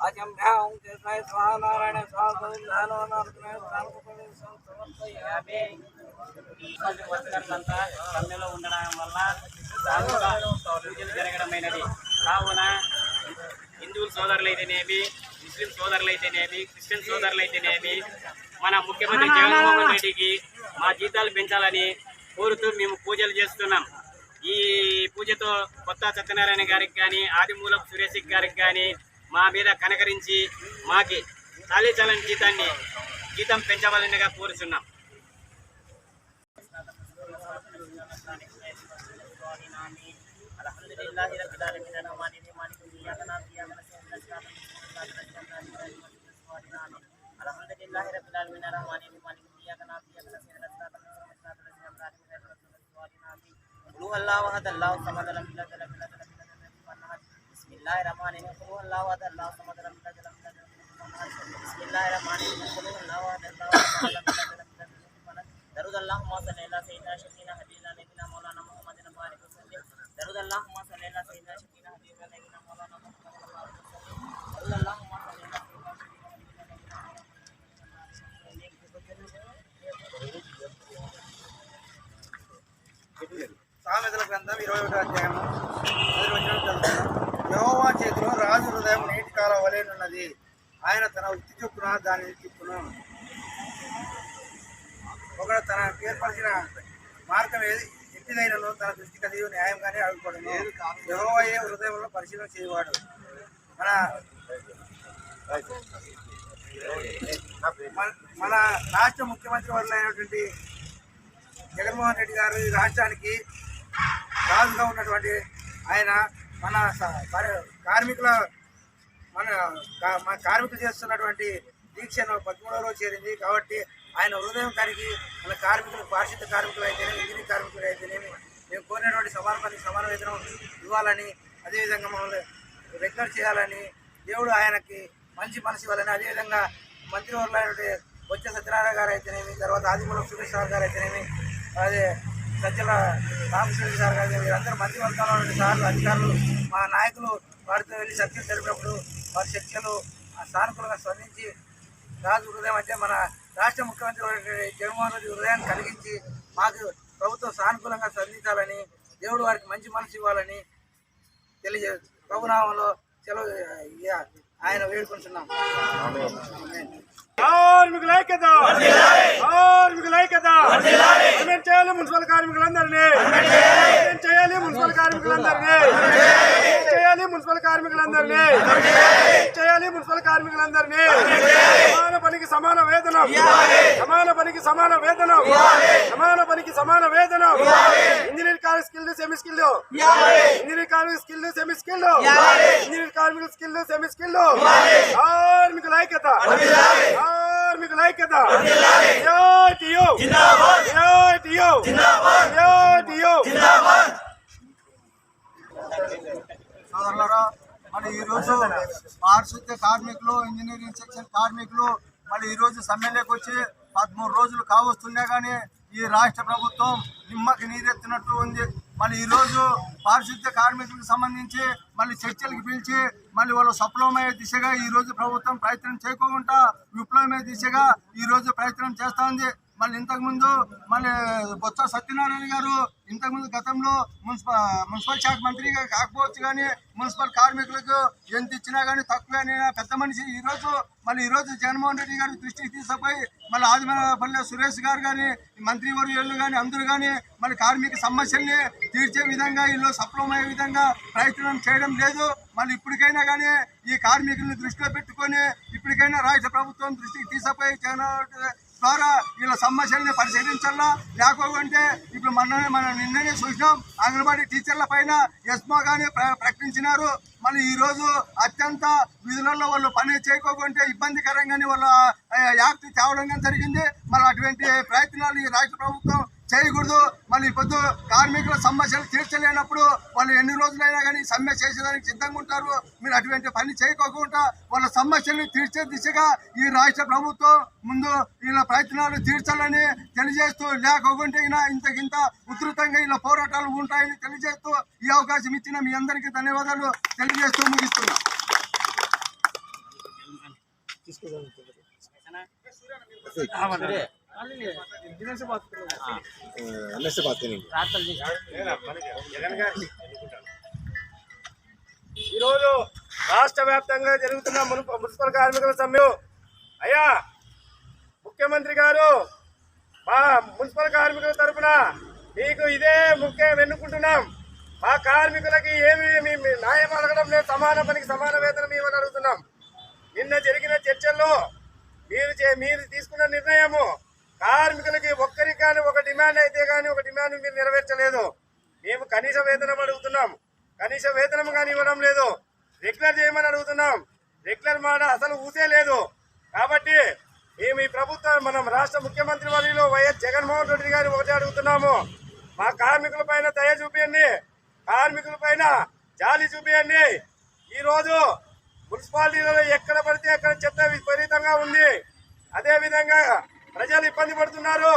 అజంభ్యాం కృష్ణాయ సమర్పయామి. సమ్మెలో ఉండడం వల్ల పూజలు జరగడమైనది. కావున హిందువుల సోదరులైతేనేమి ముస్లిం సోదరులైతేనేమి క్రిస్టియన్ సోదరులైతేనేమి మన ముఖ్యమంత్రి జగన్మోహన్ రెడ్డికి మా జీతాలు పెంచాలని కోరుతూ మేము పూజలు చేస్తున్నాం. ఈ పూజతో కొత్త సత్యనారాయణ గారికి కానీ ఆదిమూలపు సురేష్ గారికి కానీ మా మీద కనకరించి మాకి చాలీచాలని జీతాన్ని జీతం పెంచవలనిగా కోరుచున్నాం الله وحد الله صمد لم يلد ولم يولد bismillahir rahmanir rahim qul huwallahu ahad allahu samad lam yalid walam yulad walam yakul lahu kufuwan ahad bismillahir rahmanir rahim qul huwallahu ahad allahu samad lam yalid walam yulad walam yakul lahu kufuwan ahad درود اللهم صل على سيدنا شفينا حبيبنا نبينا مولانا محمد وبارك وسلم درود اللهم صل على سيدنا شفينا حبيبنا نبينا مولانا محمد وبارك وسلم درود اللهم صل على سيدنا సామెతల గ్రంథం ఇరవై ఒకటో అధ్యాయం హృదయం నీటి కాల వలెనున్నది ఆయన తన వృత్తి చొప్పున దాని తిప్పును. ఒకడు తన ఏర్పరిచిన మార్గం ఏది ఎట్టిదైనను తన దృష్టి కలిగి న్యాయంగానే అడుగుపడను. యెహోవాయే హృదయంలో పరిశీలన చేయవాడు. మన మన- రాష్ట్ర ముఖ్యమంత్రి వర్యులైనటువంటి జగన్మోహన్ రెడ్డి గారు ఈ రాష్ట్రానికి రాజుగా ఉన్నటువంటి ఆయన మన కార్మికుల మన కా- మన కార్మికులు చేస్తున్నటువంటి దీక్షను పదమూడవ రోజు చేరింది. కాబట్టి ఆయన హృదయం కరిగి మన కార్మికులు పారిశుద్ధ కార్మికులు అయితేనేమి ఇంజనీర్ కార్మికులు అయితేనేమి మేము కోరినటువంటి సమాన పనికి సమాన వేతనం ఇవ్వాలని అదేవిధంగా మమ్మల్ని రెగ్యులర్ చేయాలని దేవుడు ఆయనకి మంచి మనసు ఇవ్వాలని అదేవిధంగా మంత్రివర్యులైనటువంటి వచ్చే సత్యనారాయణ గారు అయితేనేమి తర్వాత ఆదిమూలం సురేష్ సార్ గారు అయితేనేమి అదే సజ్జల రామకృష్ణ సార్ గారు వీరందరూ మంత్రివర్గంలో ఉన్న సార్లు అధికారులు మా నాయకులు వారితో వెళ్ళి సత్యం జరిపినప్పుడు వారి చర్చలు సానుకూలంగా స్పందించి రాజు హృదయం అంటే మన రాష్ట్ర ముఖ్యమంత్రి జగన్మోహన్ రెడ్డి హృదయాన్ని కలిగించి మాకు ప్రభుత్వం సానుకూలంగా స్పందించాలని దేవుడు వారికి మంచి మనసు ఇవ్వాలని తెలియజే ప్రభునామంలో సెలవు ఆయన వేడుకుంటున్నాం కార్మికుల ఐక్యత! కార్మికుల ఐక్యత! మనం చేయాలి మున్సిపల్ కార్మికులందరినీ! మనం చేయాలి మున్సిపల్ కార్మికులందరినీ! చేయాలి మున్సిపల్ కార్మికులందరినీ! చేయాలి కార్మికులందరినీ సమాన పనికి సమాన వేతనం సమాన పనికి సమాన వేతనం సమాన పనికి సమాన వేతనం. ఇంజనీర్ కార్మిక స్కిల్ సెమీ స్కిల్ ఇంజనీర్ కార్మిక స్కిల్ సెమీ స్కిల్ ఇంజనీర్ కార్మికుల స్కిల్ సెమీ స్కిల్ కార్మికుల ఐక్యత కార్మికుల ఐక్యత. సాధారణంగా జిందాబాద్ మన ఈరోజు పారిశుద్ధ్య కార్మికులు ఇంజనీరింగ్ సెక్షన్ కార్మికులు మళ్ళీ ఈరోజు సమ్మెలోకి వచ్చి పదమూడు రోజులు కావస్తున్నా కానీ ఈ రాష్ట్ర ప్రభుత్వం నిమ్మకి నీరెత్తినట్టు ఉంది. మళ్ళీ ఈరోజు పారిశుద్ధ్య కార్మికులకు సంబంధించి మళ్ళీ చర్చలకు పిలిచి మళ్ళీ వాళ్ళు సఫలమయ్యే దిశగా ఈ రోజు ప్రభుత్వం ప్రయత్నం చేయకుండా విప్లవమయ్యే దిశగా ఈ రోజు ప్రయత్నం చేస్తా ఉంది. మళ్ళీ ఇంతకుముందు మళ్ళీ బొత్స సత్యనారాయణ గారు ఇంతకుముందు గతంలో మున్సిపల్ మున్సిపల్ శాఖ మంత్రిగా కాకపోవచ్చు కానీ మున్సిపల్ కార్మికులకు ఎంత ఇచ్చినా కానీ తక్కువే పెద్ద మనిషి ఈరోజు మళ్ళీ ఈరోజు జగన్మోహన్ రెడ్డి గారి దృష్టికి తీసుకుపోయి మళ్ళీ ఆదిమపల్లి సురేష్ గారు కానీ మంత్రివర్యులు కానీ అందరూ కానీ మళ్ళీ కార్మిక సమస్యల్ని తీర్చే విధంగా వీళ్ళు సఫలమయ్యే విధంగా ప్రయత్నం చేయడం లేదు. మళ్ళీ ఇప్పటికైనా కానీ ఈ కార్మికుల్ని దృష్టిలో పెట్టుకొని ఇప్పటికైనా రాష్ట్ర ప్రభుత్వం దృష్టికి తీసుకుపోయి జగన్ ద్వారా వీళ్ళ సమస్యల్ని పరిశీలించాలా లేకపోతే ఇప్పుడు మన మనం నిన్ననే చూసినాం అంగన్వాడీ టీచర్ల పైన ఎస్మా కానీ ప్రకటించినారు. మళ్ళీ ఈరోజు అత్యంత విధులలో వాళ్ళు పని చేయకోకుంటే ఇబ్బందికరంగానే వాళ్ళ యాక్ట్ తేవడం జరిగింది. మళ్ళీ అటువంటి ప్రయత్నాలు ఈ రాష్ట్ర ప్రభుత్వం చేయకూడదు. మళ్ళీ పొద్దు కార్మికుల సమస్యలు తీర్చలేనప్పుడు వాళ్ళు ఎన్ని రోజులైనా కానీ సమ్మె చేసేదానికి సిద్ధంగా ఉంటారు. మీరు అటువంటి పని చేయకోకుండా వాళ్ళ సమస్యల్ని తీర్చే దిశగా ఈ రాష్ట్ర ప్రభుత్వం ముందు వీళ్ళ ప్రయత్నాలు తీర్చాలని తెలియజేస్తూ లేకపోతే ఇంతకింత ఉధృతంగా ఇలా పోరాటాలు ఉంటాయని తెలియజేస్తూ ఈ అవకాశం ఇచ్చిన మీ అందరికీ ధన్యవాదాలు తెలియజేస్తూ ముగిస్తున్నా. ఈరోజు రాష్ట్ర వ్యాప్తంగా జరుగుతున్న మున్సిపల్ కార్మికుల సమ్మె. అయ్యా ముఖ్యమంత్రి గారు మా మున్సిపల్ కార్మికుల తరపున మీకు ఇదే ముఖ్యం ఎన్నుకుంటున్నాం. మా కార్మికులకి ఏమి మీ- న్యాయం అడగడం లేదు. సమాన పనికి సమాన వేతనం ఇవ్వని అడుగుతున్నాం. నిన్న జరిగిన చర్చల్లో మీరు చే- మీరు తీసుకున్న నిర్ణయము కార్మికులకి ఒక్కరికి కానీ ఒక డిమాండ్ అయితే కానీ ఒక డిమాండ్ మీరు నెరవేర్చలేదు. మేము కనీస వేతనం అడుగుతున్నాం. కనీస వేతనం కానీ ఇవ్వడం లేదు. రెగ్యులర్ చేయమని అడుగుతున్నాం. రెగ్యులర్ మాట అసలు ఊసే లేదు. కాబట్టి మేము ఈ ప్రభుత్వం మనం రాష్ట్ర ముఖ్యమంత్రి వర్యులు వైఎస్ జగన్మోహన్ రెడ్డి గారిని ఒకటే అడుగుతున్నాము. మా కార్మికుల పైన దయ చూపియండి. కార్మికుల పైన జాలి చూపియండి. ఈరోజు మున్సిపాలిటీలలో ఎక్కడ పడితే అక్కడ చెత్త విపరీతంగా ఉంది. అదేవిధంగా ప్రజలు ఇబ్బంది పడుతున్నారు.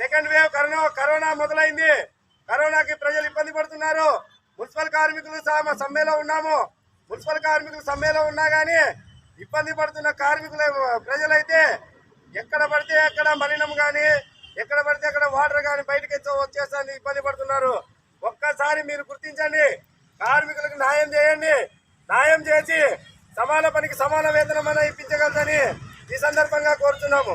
సెకండ్ వేవ్ కరోనా కరోనా మొదలైంది. కరోనాకి ప్రజలు ఇబ్బంది పడుతున్నారు. మున్సిపల్ కార్మికులు సమ్మెలో ఉన్నాము. మున్సిపల్ కార్మికులు సమ్మెలో ఉన్నా కానీ ఇబ్బంది పడుతున్న కార్మికుల ప్రజలైతే ఎక్కడ పడితే ఎక్కడ మలినం కానీ ఎక్కడ పడితే అక్కడ వాటర్ కానీ బయటకి వచ్చేసాను వచ్చేస్తాను ఇబ్బంది పడుతున్నారు. ఒక్కసారి మీరు గుర్తించండి. కార్మికులకు న్యాయం చేయండి. న్యాయం చేసి సమాన పనికి సమాన వేతనం అనేది ఇప్పించగలదని ఈ సందర్భంగా కోరుతున్నాము.